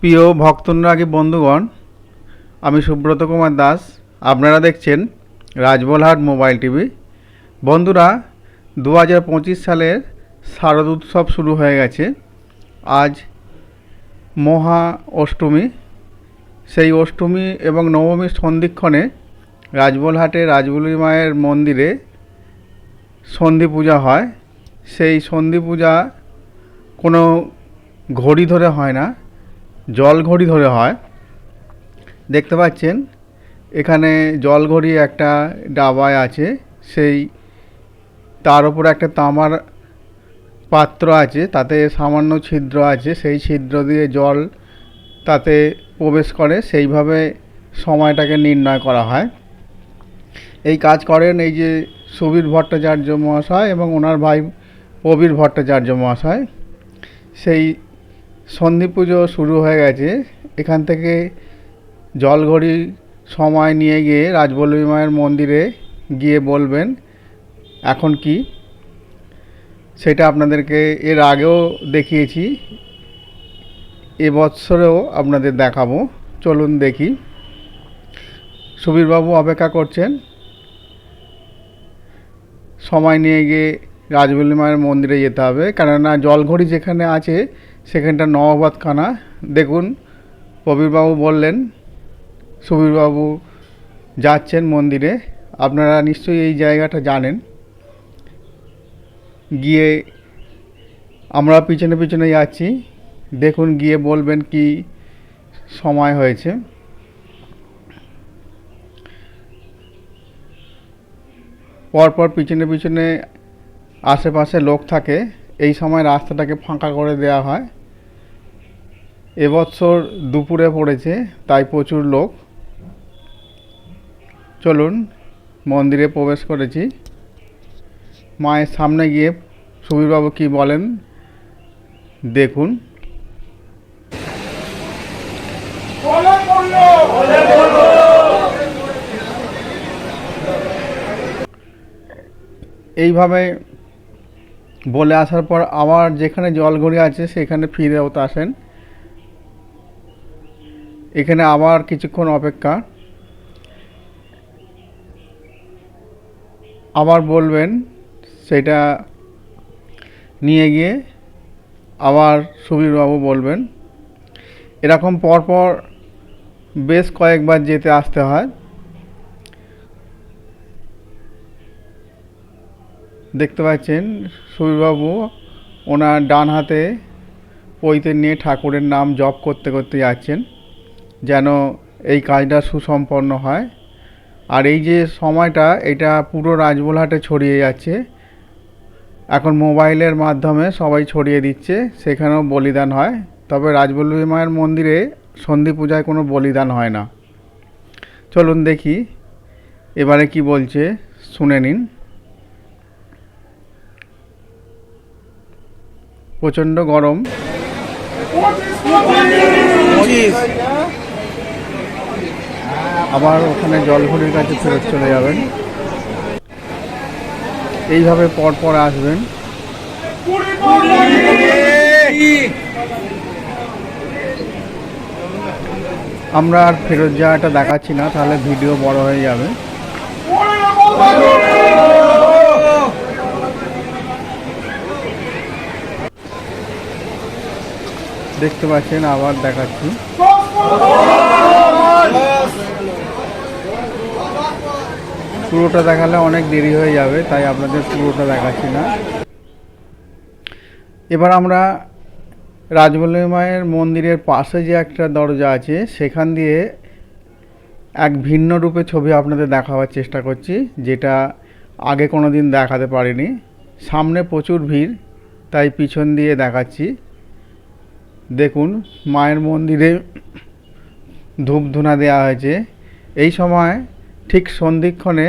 প্রিয় ভক্তনুরাগী বন্ধুগণ, আমি সুব্রত কুমার দাস। আপনারা দেখছেন রাজবলহাট মোবাইল টিভি। বন্ধুরা দু হাজার পঁচিশ সালের শারদ উৎসব শুরু হয়ে গেছে। আজ মহা অষ্টমী। সেই অষ্টমী এবং নবমীর সন্ধিক্ষণে রাজবলহাটে রাজবলি মায়ের মন্দিরে সন্ধি পূজা হয়। সেই সন্ধি পূজা কোনো ঘড়ি ধরে হয় না। জল ঘড়ি ধরে হয়। দেখতে পাচ্ছেন, এখানে জল ঘড়ি একটা ডাবায় আছে, সেই তার উপর একটা তামার পাত্র আছে, তাতে সামান্য ছিদ্র আছে, সেই ছিদ্র দিয়ে জল তাতে প্রবেশ করে, সেইভাবে সময়টাকে নির্ণয় করা হয়। এই কাজ করেন এই যে সুবীর ভট্টাচার্য মহাশয় এবং ওনার ভাই প্রবীর ভট্টাচার্য মহাশয়। সেই সন্ধি পুজো শুরু হয়ে গেছে। এখান থেকে জলঘড়ি সময় নিয়ে গিয়ে রাজবল্লভী মায়ের মন্দিরে গিয়ে বলবেন, এখন কি? সেটা আপনাদেরকে এর আগেও দেখিয়েছি। এবছরেও আপনাদের দেখাবো। চলুন দেখি। সুবীরবাবু অপেক্ষা করছেন। সময় নিয়ে গিয়ে রাজবল্লী মায়ের মন্দিরে যেতে হবে। কেননা জলঘড়ি যেখানে আছে সেখানটা নবাবাদ খানা দেখুন, প্রবীরবাবু বললেন, সুবীরবাবু যাচ্ছেন মন্দিরে। আপনারা নিশ্চয়ই এই জায়গাটা জানেন। গিয়ে আমরা পিছনে পিছনে যাচ্ছি। দেখুন, গিয়ে বলবেন কি সময় হয়েছে। পরপর পিছনে পিছনে আশেপাশে লোক থাকে। এই সময় রাস্তাটাকে ফাঁকা করে দেওয়া হয়। এবছর দুপুরে পড়েছে, তাই প্রচুর লোক। চলুন, মন্দিরে প্রবেশ করেছি। মায়ের সামনে গিয়ে সুবীরবাবু কি বলেন, দেখুন। এইভাবে বলে আসার পর আবার যেখানে জল জলঘড়ি আছে, সেখানে ফিরেও আসেন। এখানে আবার কিছুক্ষণ অপেক্ষা। আবার বলবেন, সেটা নিয়ে গিয়ে আবার সুবীরবাবু বলবেন। এরকম পরপর বেশ কয়েকবার যেতে আসতে হয়। দেখতে পাচ্ছেন, সুবীরবাবু ওনার ডান হাতে পৈতে নিয়ে ঠাকুরের নাম জপ করতে করতে যাচ্ছেন। যেন এই কাজটা সুসম্পন্ন হয়। আর এই যে সময়টা, এটা পুরো রাজবোলহাটে ছড়িয়ে যাচ্ছে। এখন মোবাইলের মাধ্যমে সবাই ছড়িয়ে দিচ্ছে, সেখানেও বলিদান হয়। তবে রাজবল্লভী মায়ের মন্দিরে সন্ধি পূজায় কোনো বলিদান হয় না। চলুন দেখি, এবারে কি বলছে, শুনে নিন। প্রচণ্ড গরম। আবার ওখানে জলঘড়ির কাছে ফেরত চলে যাবেন। এইভাবে পর পর আসবেন। আমরা আর ফেরত যাওয়াটা দেখাচ্ছি না, তাহলে ভিডিও বড় হয়ে যাবে। দেখতে পাচ্ছেন, আবার দেখাচ্ছি। পুরোটা দেখালে অনেক দেরি হয়ে যাবে, তাই আপনাদের পুরোটা দেখাচ্ছি না। এবার আমরা রাজবল্লভী মায়ের মন্দিরের পাশে যে একটা দরজা আছে, সেখান দিয়ে এক ভিন্ন রূপে ছবি আপনাদের দেখাবার চেষ্টা করছি, যেটা আগে কোনো দিন দেখাতে পারিনি। সামনে প্রচুর ভিড়, তাই পিছন দিয়ে দেখাচ্ছি। দেখুন, মায়ের মন্দিরে ধূপধুনা দেওয়া হয়েছে। এই সময় ঠিক সন্ধিক্ষণে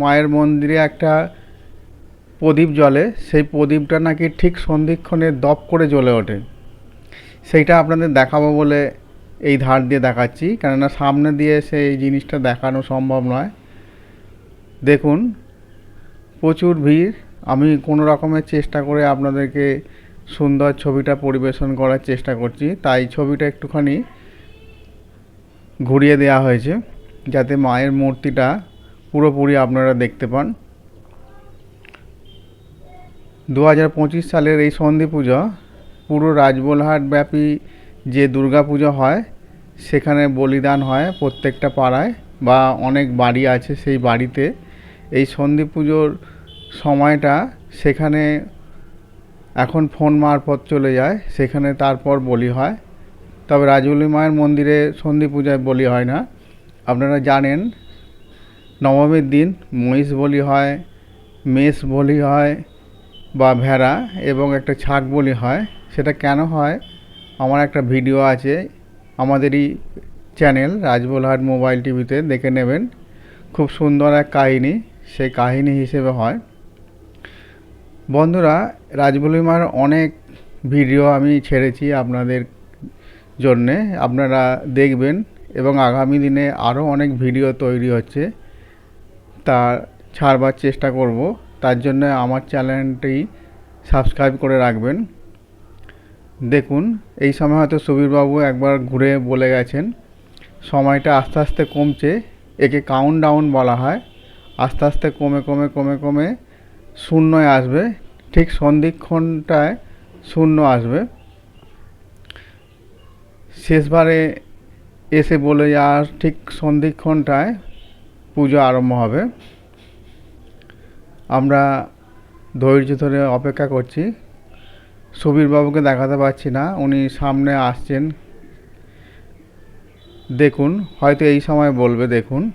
মায়ের মন্দিরে একটা প্রদীপ জ্বলে। সেই প্রদীপটা নাকি ঠিক সন্ধিক্ষণে দপ করে জ্বলে ওঠে। সেইটা আপনাদের দেখাবো বলে এই ধার দিয়ে দেখাচ্ছি। কেননা সামনে দিয়ে সেই জিনিসটা দেখানো সম্ভব নয়। দেখুন, প্রচুর ভিড়। আমি কোনো রকমের চেষ্টা করে আপনাদেরকে সুন্দর ছবিটা পরিবেশন করার চেষ্টা করছি। তাই ছবিটা একটুখানি ঘুরিয়ে দেওয়া হয়েছে। যাতে মায়ের মূর্তিটা পুরোপুরি আপনারা দেখতে পান। দু হাজার পঁচিশ সালের এই সন্ধি পুজো পুরো রাজবোলহাট ব্যাপী যে দুর্গা পুজো হয়, সেখানে বলিদান হয় প্রত্যেকটা পাড়ায় বা অনেক বাড়ি আছে সেই বাড়িতে। এই সন্ধি পুজোর সময়টা সেখানে এখন ফোন মারফত চলে যায়, সেখানে তারপর বলি হয়। তবে রাজবলি মায়ের মন্দিরে সন্ধি পূজায় বলি হয় না। আপনারা জানেন, নবমীর দিন মহিষ বলি হয়, মেষ বলি হয় বা ভেড়া এবং একটা ছাগ বলি হয়। সেটা কেন হয়? আমার একটা ভিডিও আছে, আমাদেরই চ্যানেল রাজবোলহাট মোবাইল টিভিতে, দেখে নেবেন। খুব সুন্দর এক কাহিনী, সেই কাহিনী হিসেবে হয়। বন্ধুরা, রাজবলিমার অনেক ভিডিও আমি ছেড়েছি আপনাদের জন্যে। আপনারা দেখবেন এবং আগামী দিনে আরও অনেক ভিডিও তৈরি হচ্ছে। তা ছাড়বার চেষ্টা করব। তার জন্য আমার চ্যানেলটি সাবস্ক্রাইব করে রাখবেন। দেখুন, এই সময় হয়তো সুবীরবাবু একবার ঘুরে বলে গেছেন, সময়টা আস্তে আস্তে কমছে। একে কাউন্ট ডাউন বলা হয়। আস্তে আস্তে কমে কমে কমে কমে শূন্যয় আসবে। ঠিক সন্ধিক্ষণটায় শূন্য আসবে। শেষবারে এসে বলে, আর ঠিক সন্ধিক্ষণটায় পুজো আরম্ভ হবে। আমরা ধৈর্য ধরে অপেক্ষা করছি। সুবীরবাবুকে দেখাতে পারছি না। উনি সামনে আসছেন। দেখুন, হয়তো এই সময় বলবে, দেখুন।